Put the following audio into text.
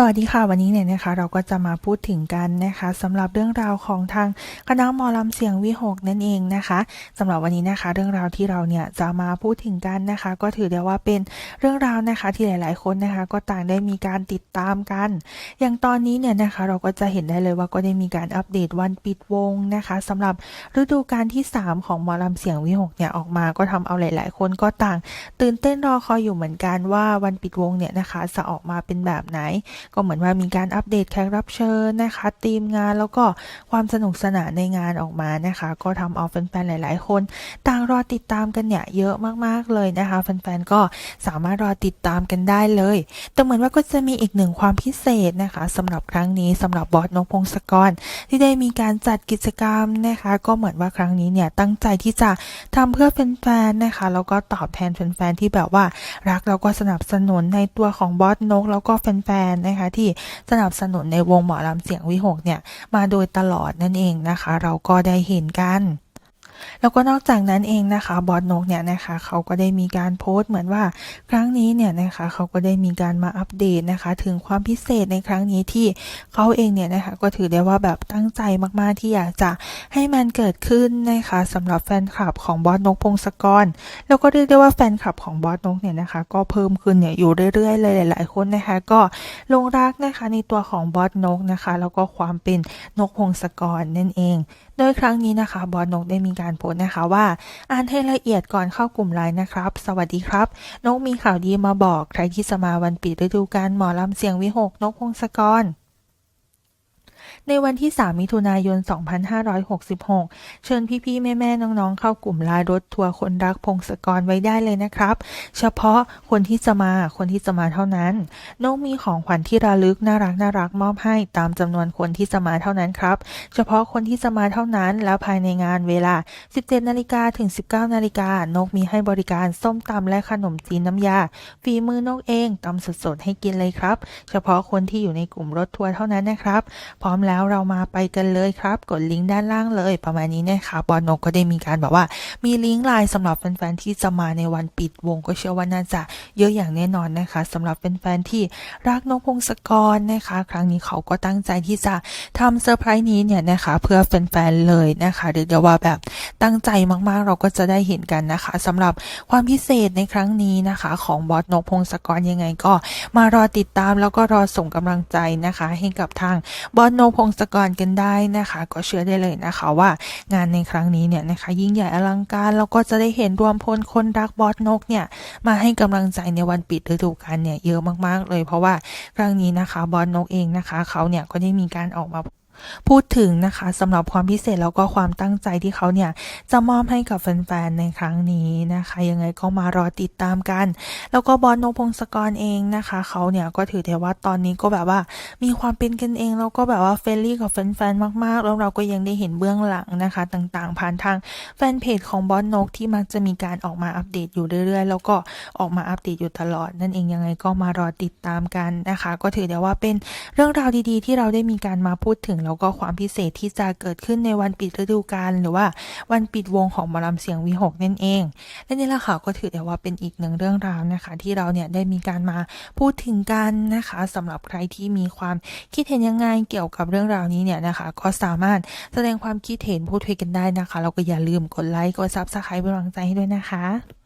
สวัสดีค่ะ วันนี้เนี่ยนะคะเราก็จะมาพูดถึงกันนะคะสำหรับเรื่องราวของทางคณะมอลำเสียงวิหกนั่นเองนะคะสำหรับวันนี้นะคะเรื่องราวที่เราเนี่ยจะมาพูดถึงกันนะคะ ก็ถือได้ว่าเป็นเรื่องราวนะคะที่หลาย ๆ คนนะคะก็ต่างได้มีการติดตามกัน อย่างตอนนี้เนี่ยนะคะเราก็จะเห็นได้เลยว่าก็ได้มีการอัปเดตวันปิดวงนะคะสำหรับฤดูกาลที่ 3 ของมอลำเสียงวิหกเนี่ยออกมาก็ทำเอาหลาย ๆ คนก็ต่าง ตื่นเต้นรอคอยอยู่เหมือนกันว่าวันปิดวงเนี่ยนะคะจะออกมาเป็นแบบไหนก็เหมือนว่ามีการอัปเดตแขกรับเชิญนะคะทีมงานแล้วก็ความสนุกสนานในงานออกมานะคะ ก็ทำเอาแฟนๆหลาย ๆ คน ต่างรอติดตามกันเนี่ยเยอะมากๆเลยนะคะแฟนๆก็สามารถรอติดตามกันได้เลย แต่เหมือนว่าก็จะมีอีกหนึ่งความพิเศษนะคะสำหรับครั้งนี้สำหรับบอสนกพงศกร ที่ได้มีการจัดกิจกรรมนะคะ ก็เหมือนว่าครั้งนี้เนี่ยตั้งใจที่จะทำเพื่อแฟนๆนะคะแล้วก็ตอบแทนแฟนๆที่แบบว่ารักแล้วก็สนับสนุนในตัวของบอสนกแล้วก็แฟนๆนะคะที่สนับสนุนในวงหมอลำเสียงวิหกเนี่ย มาโดยตลอดนั่นเองนะคะ เราก็ได้เห็นกัน แล้วก็นอกจากนั้นเองนะคะบอสนกเนี่ยนะคะเขาก็ได้มีการโพสต์เหมือนว่าครั้งนี้เนี่ยนะคะเขาก็ได้มีการมาอัปเดตนะคะ ถึงความพิเศษในครั้งนี้ที่เขาเองเนี่ยนะคะก็ถือได้ว่าแบบตั้งใจมากๆที่อยากจะให้มันเกิดขึ้นนะคะสำหรับแฟนคลับของบอสนกพงศกร แล้วก็เรียกได้ว่าแฟนคลับของบอสนกเนี่ยนะคะ ก็เพิ่มขึ้นเนี่ยอยู่เรื่อยๆเลยหลาย ๆ คนนะคะ ก็ลงรักนะคะในตัวของบอสนกนะคะ แล้วก็ความเป็นนกพงศกรนั่นเอง โดยครั้งนี้นะคะบอสนกได้มีการโพสต์นะคะว่า อ่านให้ละเอียดก่อนเข้ากลุ่มไลน์นะครับ สวัสดีครับ นกมีข่าวดีมาบอก ใครที่จะมาวันปิดฤดูกาลหมอลำเสียงวิหกนกพงศกร ในวันที่ 3 มิถุนายน 2566 เชิญพี่ๆ แม่ๆ น้องๆ เข้ากลุ่มลน์รถทัวร์คนรักพงศกรไว้ได้เลยนะครับ เฉพาะคนที่จะมาคนที่จะมาเท่านั้นนกมีของขวัญที่ระลึกน่ารักน่ารักมอบให้ตามจำนวนคนที่จะมาเท่านั้นครับ เฉพาะคนที่จะมาเท่านั้นแล้วภายในงานเวลา 17 นาฬิกาถึง 19 นาฬิกานกมีให้บริการส้มตำและขนมจีนน้ำยาฝีมือนกเองตำสดๆให้กินเลยครับ เฉพาะคนที่อยู่ในกลุ่มรถทัวร์เท่านั้นนะครับ พร้อมแล้วเรามาไปกันเลยครับ กดลิงก์ด้านล่างเลย ประมาณนี้นะคะบอลนกก็ได้มีการแบบว่า มีลิงก์ไลน์สำหรับแฟนๆที่จะมาในวันปิดวงก็เชื่อว่าน่าจะเยอะอย่างแน่นอนนะคะสำหรับแฟนๆที่รักนกพงศกรนะคะ ครั้งนี้เขาก็ตั้งใจที่จะทำเซอร์ไพรส์นี้เนี่ยนะคะเพื่อแฟนๆเลยนะคะเรียกได้ว่าแบบตั้งใจมากๆ เราก็จะได้เห็นกันนะคะสำหรับความพิเศษในครั้งนี้นะคะของบอสนกพงศกรยังไงก็มารอติดตามแล้วก็รอส่งกำลังใจนะคะ ให้กับทางบอสนกพงศกรกันได้นะคะ ก็เชื่อได้เลยนะคะว่างานในครั้งนี้เนี่ยนะคะ ยิ่งใหญ่อลังการแล้วก็จะได้เห็นรวมพลคนรักบอสนกเนี่ยมาให้กำลังใจในวันปิดฤดูกาลเนี่ยเยอะมากๆเลย เพราะว่าครั้งนี้นะคะบอสนกเองนะคะเขาเนี่ยก็ได้มีการออกมา พูดถึงนะคะสำหรับความพิเศษแล้วก็ความตั้งใจที่เขาเนี่ยจะมอบให้กับแฟนๆในครั้งนี้นะคะ ยังไงก็มารอติดตามกัน แล้วก็บอลนพงศกรเองนะคะ เขาเนี่ยก็ถือได้ว่าตอนนี้ก็แบบว่ามีความเป็นกันเองแล้วก็แบบว่าเฟรนลี่กับแฟนๆมากๆ แล้วเราก็ยังได้เห็นเบื้องหลังนะคะ ต่างๆ ผ่านทางแฟนเพจของบอลนกที่มักจะมีการออกมาอัปเดตอยู่เรื่อยๆ แล้วก็ออกมาอัปเดตอยู่ตลอด นั่นเองยังไงก็มารอติดตามกันนะคะ ก็ถือได้ว่าเป็นเรื่องราวดีๆ ที่เราได้มีการมาพูดถึงแล้วก็ความพิเศษที่จะเกิดขึ้นในวันปิดฤดูกาลหรือว่าวันปิดวงของหมอลำเสียงวีหกนั่นเองและนี่แหละค่ะก็ถือได้ว่าเป็นอีกหนึ่งเรื่องราวนะคะ ที่เราเนี่ยได้มีการมาพูดถึงกันนะคะสำหรับใครที่มีความคิดเห็นยังไงเกี่ยวกับเรื่องราวนี้เนี่ยนะคะ ก็สามารถแสดงความคิดเห็นพูดคุยกันได้นะคะแล้วก็อย่าลืมกดไลค์กดซับสไครป์เป็นกำลังใจให้ด้วยนะคะ